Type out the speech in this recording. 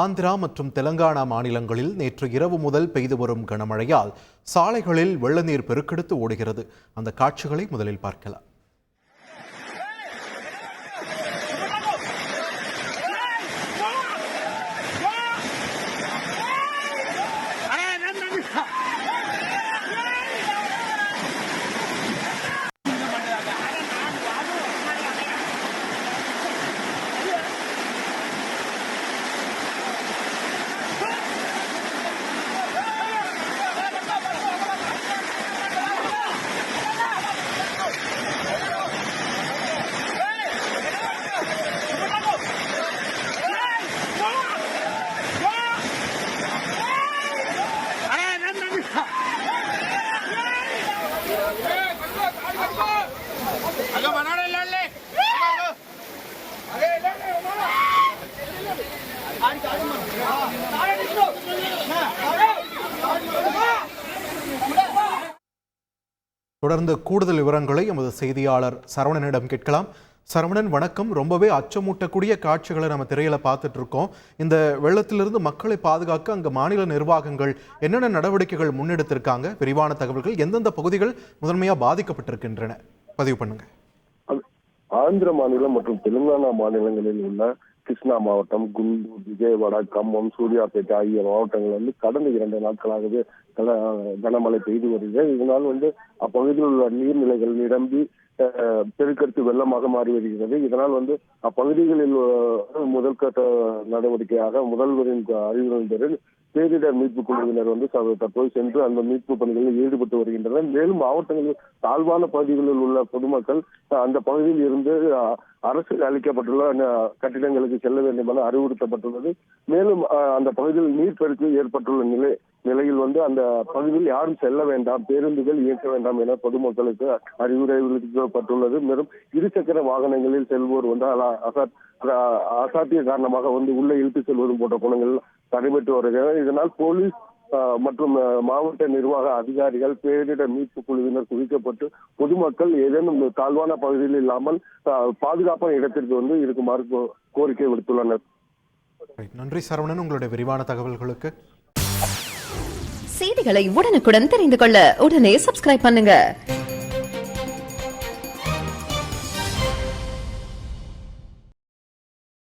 ஆந்திரா மற்றும் தெலங்கானா மாநிலங்களில் நேற்று இரவு முதல் பெய்து வரும் கனமழையால் சாலைகளில் வெள்ளநீர் பெருக்கெடுத்து ஓடுகிறது. அந்த காட்சிகளை முதலில் பார்க்கலாம். தொடர்ந்து கூடுதல் விவரங்களை எமது செய்தியாளர் சரவணனிடம் கேட்கலாம். சரவணன் வணக்கம். ரொம்பவே அச்சமூட்டக்கூடிய காட்சிகளை நம்ம திரையில பார்த்துட்டு இருக்கோம். இந்த வெள்ளத்திலிருந்து மக்களை பாதுகாக்க அங்க மாநில நிர்வாகங்கள் என்னென்ன நடவடிக்கைகள் முன்னெடுத்திருக்காங்க? விரிவான தகவல்கள் எந்தெந்த பகுதிகள் முதன்மையா பாதிக்கப்பட்டிருக்கின்றன? பதிவு பண்ணுங்க. Bye. ஆந்திர மாநிலம் மற்றும் தெலுங்கானா மாநிலங்களில் உள்ள கிருஷ்ணா மாவட்டம் குண்டூர் விஜயவாடா கம்பம் சூர்யாபேட்டை ஆகிய மாவட்டங்கள் வந்து கடந்த இரண்டு நாட்களாகவே கன- கனமழை பெய்து வருகிறது. இதனால் வந்து அப்பகுதியில் உள்ள நீர்நிலைகள் நிரம்பி பெருக்கெடுத்து வெள்ளமாக மாறி வருகிறது. இதனால் வந்து அப்பகுதிகளில் அஹ், முதல் கட்ட நடவடிக்கையாக முதல்வரின் அறிவுறுத்தலின் பேரில் பேரிடர் மீட்பு குழுவினர் வந்து தற்போது சென்று அந்த மீட்பு பணிகளில் ஈடுபட்டு வருகின்றனர். மேலும் மாவட்டங்களில் தாழ்வான பகுதிகளில் உள்ள பொதுமக்கள் அந்த பகுதியில் இருந்து அஹ், அரசு அளிக்கப்பட்டுள்ள கட்டிடங்களுக்கு செல்ல வேண்டும் என அறிவுறுத்தப்பட்டுள்ளது. மேலும் அந்த பகுதியில் நீர்ப்பெருக்கு ஏற்பட்டுள்ள நிலை நிலையில் வந்து அந்த பகுதியில் யாரும் செல்ல வேண்டாம் பேருந்துகள் இயக்க வேண்டாம் என பொதுமக்களுக்கு அறிவுரை விடுக்கப்பட்டுள்ளது மேலும் இருசக்கர வாகனங்களில் செல்வோர் வந்து அசாத்திய காரணமாக வந்து உள்ள இழுத்து செல்வதும் போன்ற குணங்கள் நடைபெற்று வருகிறது. இதனால் போலீஸ் மற்றும் மாவட்ட நிர்வாக அதிகாரிகள் பேரிடர் மீட்பு குழுவினர் குவிக்கப்பட்டு பொதுமக்கள் ஏதேனும் தாழ்வான பகுதியில் இல்லாமல் பாதுகாப்பான இடத்திற்கு வந்து இருக்குமாறு கோ- கோரிக்கை விடுத்துள்ளனர். நன்றி சரவணன் உங்களுடைய விரிவான தகவல்களுக்கு. செய்திகளை உடனுக்குடன் தெரிந்து கொள்ள உடனே சப்ஸ்கிரைப் பண்ணுங்க.